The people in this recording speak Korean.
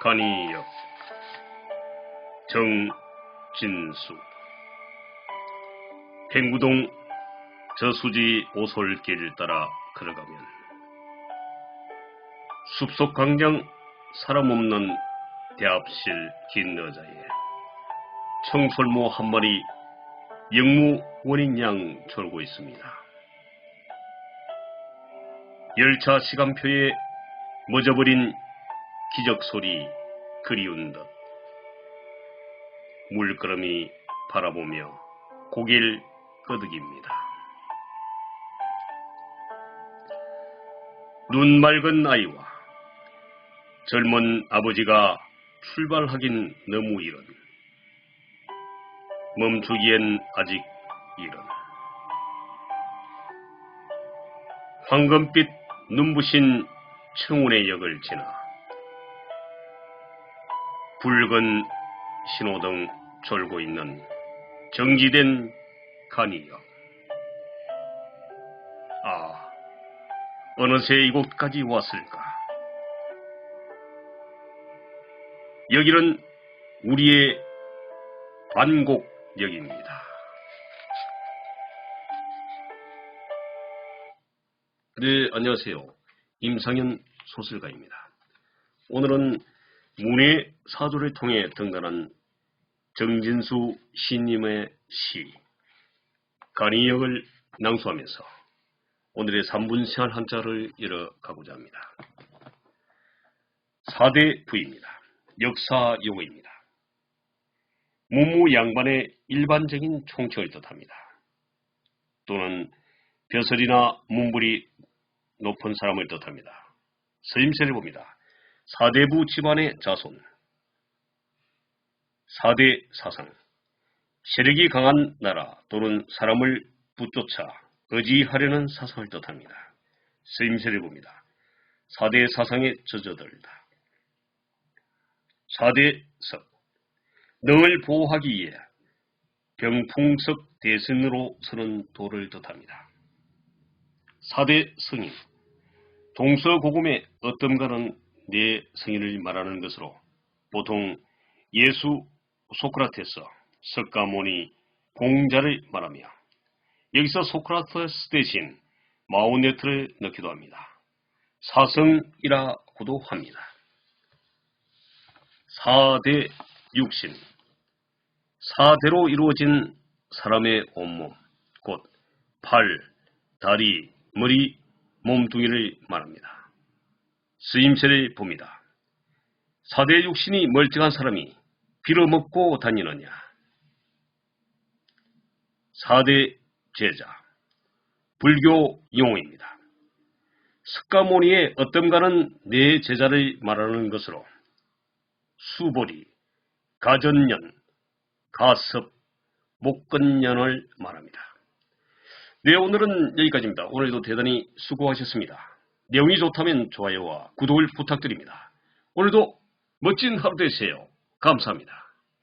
간이역 정진수 행구동 저수지 오솔길 따라 걸어가면 숲속 광장 사람 없는 대합실 긴 여자에 청설모 한 마리 영무 원인 양 졸고 있습니다. 열차 시간표에 멎어버린 기적 소리 그리운 듯. 물끄러미 바라보며 고개를 끄덕입니다. 눈 맑은 아이와 젊은 아버지가 출발하긴 너무 이른. 멈추기엔 아직 이른. 황금빛 눈부신 청운의 역을 지나 붉은 신호등 졸고 있는 정지된 간이역. 아, 어느새 이곳까지 왔을까? 여기는 우리의 반곡역입니다. 네, 안녕하세요. 임상현 소설가입니다. 오늘은 문의 사조를 통해 등단한 정진수 시님의 시 간이역을 낭수하면서 오늘의 3분 생활 한자를 열어가고자 합니다. 4대 부입니다. 역사 용어입니다. 무무 양반의 일반적인 총칭을 뜻합니다. 또는 벼슬이나 문불이 높은 사람을 뜻합니다. 서임새를 봅니다. 사대부 집안의 자손, 사대 사상, 세력이 강한 나라 또는 사람을 붙쫓아 의지하려는 사상을 뜻합니다. 서임새를 봅니다. 사대 사상에 젖어들다. 사대석, 능을 보호하기 위해 병풍석 대승으로 서는 도를 뜻합니다. 사대 성인, 동서고금의 어떤가는 네 성인을 말하는 것으로 보통 예수 소크라테스, 석가모니, 공자를 말하며 여기서 소크라테스 대신 마오네트를 넣기도 합니다. 사성이라고도 합니다. 사대 육신 사대로 이루어진 사람의 온몸, 곧 팔, 다리, 머리, 몸뚱이를 말합니다. 쓰임새를 봅니다. 사대 육신이 멀쩡한 사람이 빌어먹고 다니느냐? 사대 제자, 불교 용어입니다. 석가모니의 어떤가는 내 제자를 말하는 것으로 수보리, 가전년, 가섭, 목건년을 말합니다. 네, 오늘은 여기까지입니다. 오늘도 대단히 수고하셨습니다. 내용이 좋다면 좋아요와 구독을 부탁드립니다. 오늘도 멋진 하루 되세요. 감사합니다.